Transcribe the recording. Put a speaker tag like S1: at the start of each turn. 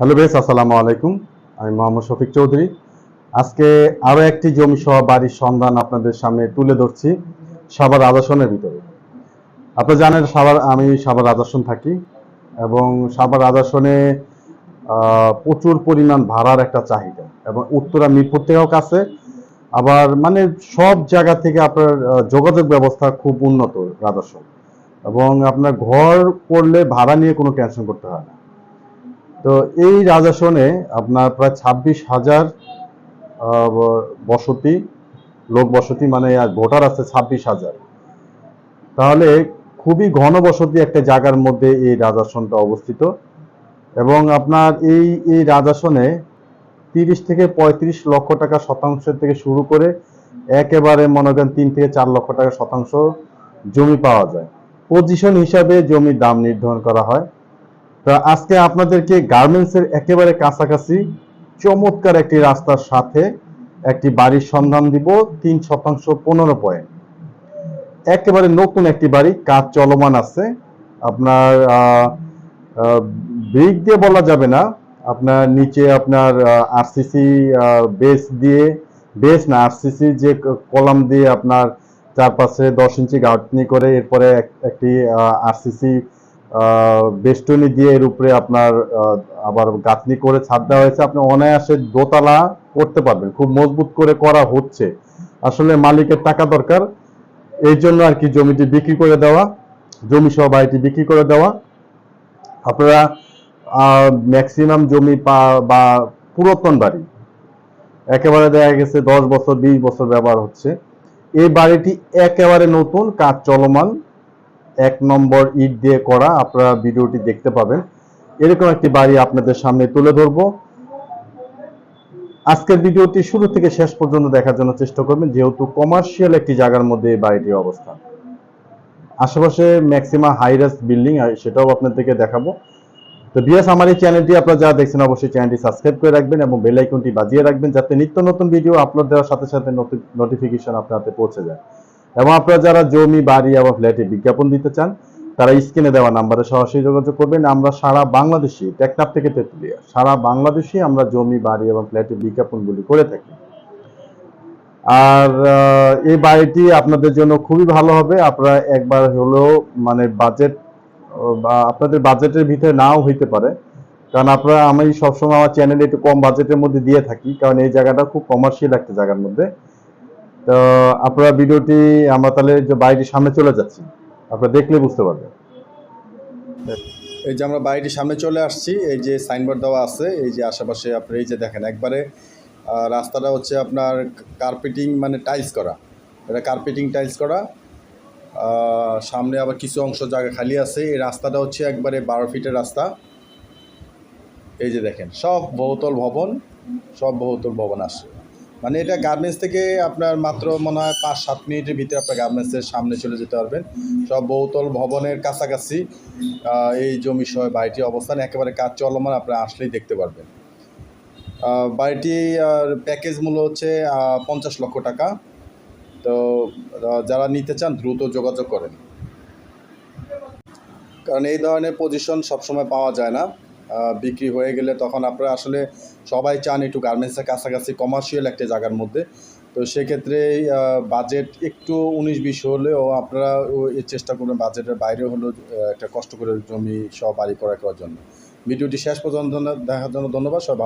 S1: Hello base আসসালামু আলাইকুম। আমি মোহাম্মদ শফিক চৌধুরী। আজকে আরও একটি জমি সহ বাড়ির সন্ধান আপনাদের সামনে তুলে ধরছি সাবার রাজাসনের ভিতরে। আপনারা জানেন সাবার আমি সাবার রাজাসন থাকি এবং সাবার আহ, প্রচুর পরিমাণ ভাড়ার একটা চাহিদা এবং উত্তরা মিরপুর থেকেও কাছে। আবার মানে সব জায়গা থেকে আপনার যোগাযোগ ব্যবস্থা খুব উন্নত রাজাসন। এবং আপনার ঘর করলে ভাড়া নিয়ে কোনো টেনশন করতে হয় না। তো এই রাজাসনে আপনার প্রায় ছাব্বিশ হাজার বসতি, লোক বসতি মানে ভোটার আছে ছাব্বিশ হাজার। তাহলে খুবই ঘন বসতি একটা জায়গার মধ্যে এই রাজাসনটা অবস্থিত। এবং আপনার এই এই রাজাসনে তিরিশ থেকে পঁয়ত্রিশ লক্ষ টাকা শতাংশের থেকে শুরু করে একেবারে মনে করেন তিন থেকে চার লক্ষ টাকা শতাংশ জমি পাওয়া যায়। পজিশন হিসাবে জমির দাম নির্ধারণ করা হয়। আজকে আপনাদেরকে গার্মেন্টসের একেবারে কাছাকাছি চমৎকার একটি রাস্তার সাথে একটি বাড়ির সন্ধান দিব, তিন শতাংশ পনেরো পয়েন্ট একেবারে নতুন একটি বাড়ি, কাজ চলমান আছে। আপনার ব্রিক দিয়ে বলা যাবে না। আপনার নিচে আপনার আরসিসি বেস দিয়ে বেস না আরসিসি যে কলাম দিয়ে আপনার চারপাশে দশ ইঞ্চি গাঁথনি করে, এরপরে এক- একটি আরসিসি বেষ্টনী দিয়ে এর উপরে আপনার আবার গাঁথনি করে ছাদ দেওয়া হয়েছে। আপনি অনায়াসে দোতলা করতে পারবেন। খুব মজবুত করে করা হচ্ছে। আসলে মালিকের টাকা দরকার। এই জন্য আর কি জমিটি বিক্রি করে দেওয়া, জমি সহ বাড়িটি বিক্রি করে দেওয়া। আপনারা ম্যাক্সিমাম জমি পা- বা পুরাতন বাড়ি, একেবারে দেখা গেছে দশ বছর, বিশ বছর ব্যবহার হচ্ছে। এই বাড়িটি একেবারে নতুন, কাজ চলমান। এক নম্বর ইট দিয়ে করা আপনারা ভিডিওটি দেখতে পাবেন। এরকম একটি বাড়ি আপনাদের সামনে তুলে ধরবো। আজকের ভিডিওটি শুরু থেকে শেষ পর্যন্ত দেখার জন্য চেষ্টা করবেন, যেহেতু কমার্শিয়াল একটি জায়গার মধ্যে এই বাড়িটির অবস্থান আশেপাশে ম্যাক্সিমাম হাইরাস বিল্ডিং সেটাও আপনাদেরকে দেখাবো। তো বিয়াস আমার এই চ্যানেলটি আপনারা যারা দেখছেন, অবশ্যই চ্যানেলটি সাবস্ক্রাইব করে রাখবেন এবং বেল আইকনটি বাজিয়ে রাখবেন, যাতে নিত্য নতুন ভিডিও আপলোড দেওয়ার সাথে সাথে নোটিফিকেশন আপনার হাতে পৌঁছে যায়। এবং আপনারা যারা জমি, বাড়ি এবং ফ্ল্যাটে বিজ্ঞাপন দিতে চান, তারা স্ক্রিনে দেওয়া নাম্বারে সরাসরি যোগাযোগ করবেন। আমরা সারা বাংলাদেশি টেকনাপ থেকে তেতুলিয়া, সারা বাংলাদেশে আমরা জমি, বাড়ি এবং ফ্ল্যাটে বিজ্ঞাপনগুলি করে থাকি। আর এই বাড়িটি আপনাদের জন্য খুবই ভালো হবে। আপনারা একবার হলেও মানে বাজেট, বা আপনাদের বাজেটের ভিতরে নাও হইতে পারে। কারণ আপনারা, আমি সবসময় আমার চ্যানেলে একটু কম বাজেটের মধ্যে দিয়ে থাকি। কারণ এই জায়গাটা খুব কমার্শিয়াল একটা জায়গার মধ্যে। তো আপনারা ভিডিওটি আমরা তাহলে যে বাড়িটির সামনে চলে যাচ্ছি, আপনারা দেখলে বুঝতে পারবেন।
S2: এই যে আমরা বাড়িটির সামনে চলে আসছি, এই যে সাইনবোর্ড দেওয়া আছে, এই যে আশেপাশে আপনি এই যে দেখেন, একবারে রাস্তাটা হচ্ছে আপনার কার্পেটিং মানে টাইলস করা। এটা কার্পেটিং টাইলস করা। সামনে আবার কিছু অংশ জায়গা খালি আছে। এই রাস্তাটা হচ্ছে একবারে বারো ফিটের রাস্তা। এই যে দেখেন, সব বহুতল ভবন, সব বহুতল ভবন আসছে। মানে এটা গার্মেন্টস থেকে আপনার মাত্র মনে হয় পাঁচ, সাত মিনিটের ভিতরে আপনার গার্মেন্টসের সামনে চলে যেতে পারবেন। সব বহুতল ভবনের কাছাকাছি এই জমি সহ বাড়িটির অবস্থান। একেবারে কাজ চলমান, আপনারা আসলেই দেখতে পারবেন। বাড়িটি প্যাকেজ মূল্য হচ্ছে পঞ্চাশ লক্ষ টাকা। তো যারা নিতে চান দ্রুত যোগাযোগ করেন। কারণ এই ধরনের পজিশন সবসময় পাওয়া যায় না। বিক্রি হয়ে গেলে তখন আপনারা আসলে সবাই চান একটু গার্মেন্টসের কাছাকাছি কমার্শিয়াল একটা জায়গার মধ্যে। তো সেক্ষেত্রে বাজেট একটু উনিশ বিশ হলেও আপনারা চেষ্টা করবেন বাজেটের বাইরে হলেও একটা কষ্ট করে জমি সব বাড়ি করা করার জন্য। ভিডিওটি শেষ পর্যন্ত দেখার জন্য ধন্যবাদ, সবাই ভালো